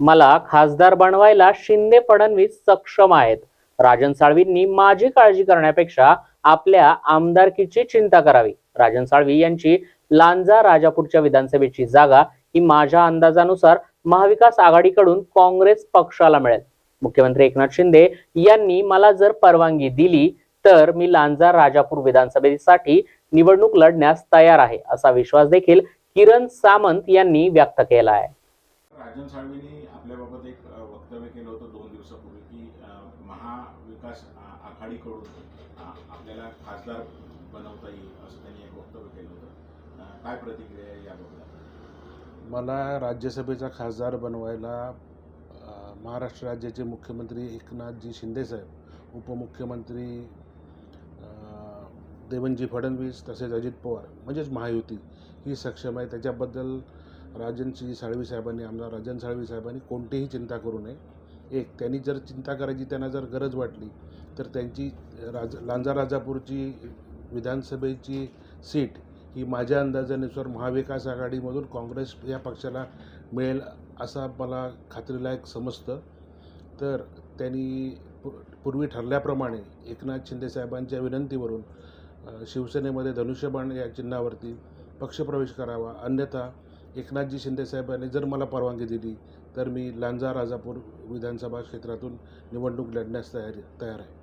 मला खासदार बनवायला शिंदे फडणवीस सक्षम आहेत. राजन साळवींनी माझी काळजी करण्यापेक्षा आपल्या आमदारकीची चिंता करावी. राजन साळवी यांची लांजा राजापूरच्या विधानसभेची जागा ही माझ्या अंदाजानुसार महाविकास आघाडीकडून काँग्रेस पक्षाला मिळेल. मुख्यमंत्री एकनाथ शिंदे यांनी मला जर परवानगी दिली तर मी लांजा राजापूर विधानसभेसाठी निवडणूक लढण्यास तयार आहे असा विश्वास देखील किरण सामंत यांनी व्यक्त केला आहे. राजन साळवींनी आपल्याबाबत एक वक्तव्य केलं होतं दोन दिवसापूर्वी की महाविकास आघाडीकडून आपल्याला खासदार बनवता येईल असं त्यांनी एक वक्तव्य केलं होतं. काय प्रतिक्रिया आहे याबाबत मला राज्यसभेचा खासदार बनवायला महाराष्ट्र राज्याचे मुख्यमंत्री एकनाथजी शिंदेसाहेब उपमुख्यमंत्री देवनजी फडणवीस तसेच अजित पवार म्हणजेच महायुती ही सक्षम आहे. त्याच्याबद्दल राजनजी साळवी साहेबांनी आमदार राजन साळवी साहेबांनी कोणतीही चिंता करू नये. एक त्यांनी जर चिंता करायची त्यांना जर गरज वाटली तर त्यांची राज लांजा राजापूरची विधानसभेची सीट ही माझ्या अंदाजानुसार महाविकास आघाडीमधून काँग्रेस या पक्षाला मिळेल असा मला खात्रीलायक समजतं. तर त्यांनी पूर्वी ठरल्याप्रमाणे एकनाथ शिंदेसाहेबांच्या विनंतीवरून शिवसेनेमध्ये धनुष्यबाण या चिन्हावरती पक्षप्रवेश करावा. अन्यथा एकनाथजी शिंदेसाहेबांनी जर मला परवानगी दिली तर मी लांजा राजापूर विधानसभा क्षेत्रातून निवडणूक लढण्यास तयारी तयार आहे.